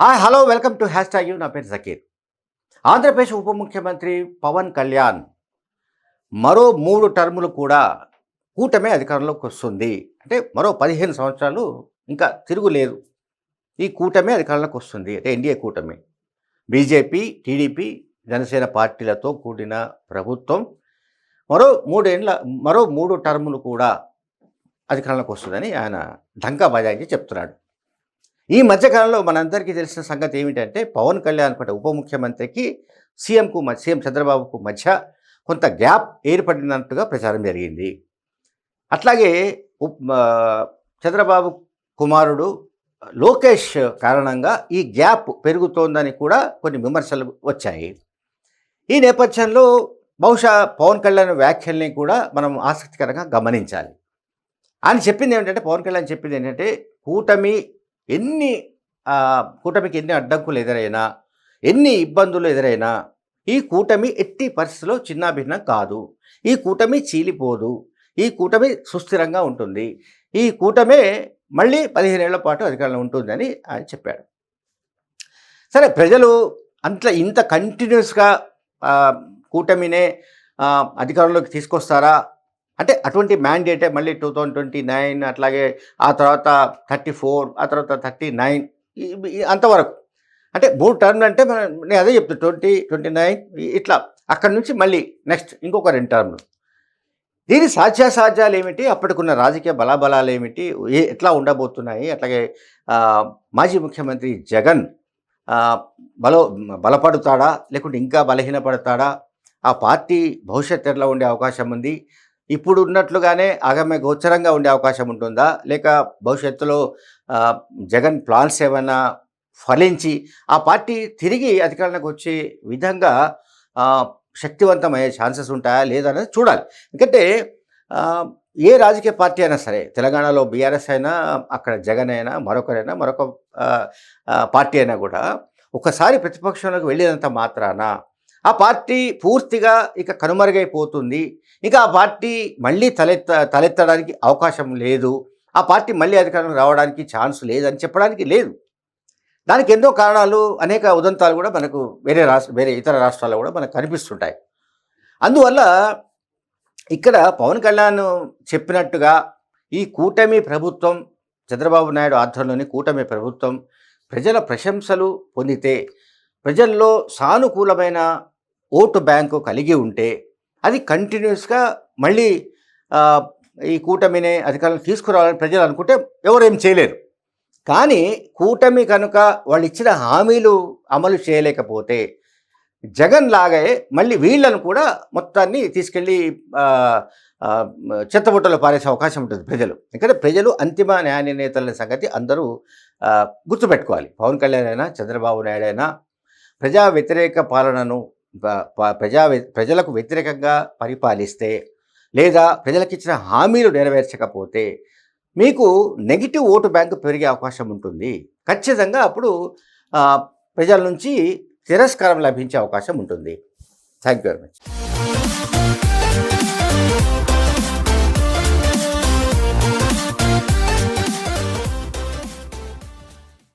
Hi hello welcome to hashtag you నా పేరు జకీర్. ఆంధ్రప్రదేశ్ ఉప ముఖ్యమంత్రి పవన్ కళ్యాణ్ మరో మూడు టర్ములు కూడా కూటమే అధికారంలోకి వస్తుంది. అంటే మరో పదిహేను సంవత్సరాలు ఇంకా తిరుగులేదు. ఈ కూటమే అధికారంలోకి వస్తుంది. అంటే ఎన్డీఏ కూటమి. బీజేపీ టీడీపీ జనసేన పార్టీలతో కూడిన ప్రభుత్వం మరో మూడేండ్ల మరో మూడు టర్ములు కూడా అధికారంలోకి వస్తుందని ఆయన ఢంకా బజాయించి చెప్తున్నాడు. ఈ మధ్యకాలంలో మనందరికీ తెలిసిన సంగతి ఏమిటంటే పవన్ కళ్యాణ్ పట్ల ఉప ముఖ్యమంత్రికి సీఎంకు మ- సీఎం చంద్రబాబుకు మధ్య కొంత గ్యాప్ ఏర్పడినట్టుగా ప్రచారం జరిగింది. అట్లాగే చంద్రబాబు కుమారుడు లోకేష్ కారణంగా ఈ గ్యాప్ పెరుగుతోందని కూడా కొన్ని విమర్శలు వచ్చాయి. ఈ నేపథ్యంలో బహుశా పవన్ కళ్యాణ్ వ్యాఖ్యల్ని కూడా మనం ఆసక్తికరంగా గమనించాలి. ఆయన చెప్పింది ఏమిటంటే పవన్ కళ్యాణ్ చెప్పింది ఏంటంటే కూటమి ఎన్ని కూటమికి ఎన్ని అడ్డంకులు ఎదురైనా ఎన్ని ఇబ్బందులు ఎదురైనా ఈ కూటమి ఎట్టి పరిస్థితిలో చిన్నాభిన్నం కాదు. ఈ కూటమి చీలిపోదు. ఈ కూటమి సుస్థిరంగా ఉంటుంది. ఈ కూటమే మళ్ళీ పదిహేనేళ్ళ పాటు అధికారంలో ఉంటుందని ఆయన చెప్పాడు. సరే ప్రజలు అంత ఇంత కంటిన్యూస్గా కూటమినే అధికారంలోకి తీసుకొస్తారా? అంటే అటువంటి మ్యాండేటే మళ్ళీ టూ థౌజండ్ ట్వంటీ నైన్ అట్లాగే ఆ తర్వాత థర్టీ ఫోర్ ఆ తర్వాత థర్టీ నైన్ అంతవరకు. అంటే మూడు టర్మ్లు అంటే మనం నేను అదే చెప్తాను ట్వంటీ ట్వంటీ నైన్ ఇట్లా అక్కడి నుంచి మళ్ళీ నెక్స్ట్ ఇంకొక రెండు టర్మ్లు దీని సాధ్యాసాధ్యాలు ఏమిటి? అప్పటికున్న రాజకీయ బలాబలాలు ఏమిటి? ఏ ఎట్లా ఉండబోతున్నాయి? అట్లాగే మాజీ ముఖ్యమంత్రి జగన్ బలో బలపడతాడా? లేకుంటే ఇంకా బలహీనపడతాడా? ఆ పార్టీ భవిష్యత్తు ఎట్లా ఉండే అవకాశం ఉంది? ఇప్పుడు ఉన్నట్లుగానే ఆగమ్య గోచరంగా ఉండే అవకాశం ఉంటుందా? లేక భవిష్యత్తులో జగన్ ప్లాన్స్ ఏమైనా ఫలించి ఆ పార్టీ తిరిగి అధికారంలోకి వచ్చే విధంగా శక్తివంతమయ్యే ఛాన్సెస్ ఉంటాయా? లేదనేది చూడాలి. ఎందుకంటే ఏ రాజకీయ పార్టీ అయినా సరే తెలంగాణలో బీఆర్ఎస్ అయినా అక్కడ జగన్ అయినా మరొకరైనా మరొక పార్టీ అయినా కూడా ఒకసారి ప్రతిపక్షంలోకి వెళ్ళినంత మాత్రాన ఆ పార్టీ పూర్తిగా ఇక కనుమరుగైపోతుంది. ఇక ఆ పార్టీ మళ్ళీ తలెత్త తలెత్తడానికి అవకాశం లేదు. ఆ పార్టీ మళ్ళీ అధికారం రావడానికి ఛాన్స్ లేదని చెప్పడానికి లేదు. దానికి ఎన్నో కారణాలు అనేక ఉదంతాలు కూడా మనకు వేరే రాష్ట్ర వేరే ఇతర రాష్ట్రాల్లో కూడా మనకు కనిపిస్తుంటాయి. అందువల్ల ఇక్కడ పవన్ కళ్యాణ్ చెప్పినట్టుగా ఈ కూటమి ప్రభుత్వం చంద్రబాబు నాయుడు ఆధ్వర్యంలోని కూటమి ప్రభుత్వం ప్రజల ప్రశంసలు పొందితే ప్రజల్లో సానుకూలమైన ఓటు బ్యాంకు కలిగి ఉంటే అది కంటిన్యూస్గా మళ్ళీ ఈ కూటమిని అధికారులు తీసుకురావాలని ప్రజలు అనుకుంటే ఎవరేం చేయలేరు. కానీ కూటమి కనుక వాళ్ళు ఇచ్చిన హామీలు అమలు చేయలేకపోతే జగన్ లాగే మళ్ళీ వీళ్ళను కూడా మొత్తాన్ని తీసుకెళ్ళి ఆ, చెత్తబుట్టలో పారేసే అవకాశం ఉంటుంది ప్రజలు. ఎందుకంటే ప్రజలు అంతిమ న్యాయ నిర్ణేతల సంగతి అందరూ గుర్తుపెట్టుకోవాలి. పవన్ కళ్యాణ్ అయినా చంద్రబాబు నాయుడు అయినా ప్రజా వ్యతిరేక పాలనను ప్రజా ప్రజలకు వ్యతిరేకంగా పరిపాలిస్తే లేదా ప్రజలకిచ్చిన హామీలు నెరవేర్చకపోతే మీకు నెగిటివ్ ఓటు బ్యాంకు పెరిగే అవకాశం ఉంటుంది. ఖచ్చితంగా అప్పుడు ప్రజల నుంచి తిరస్కారం లభించే అవకాశం ఉంటుంది. Thank you very much.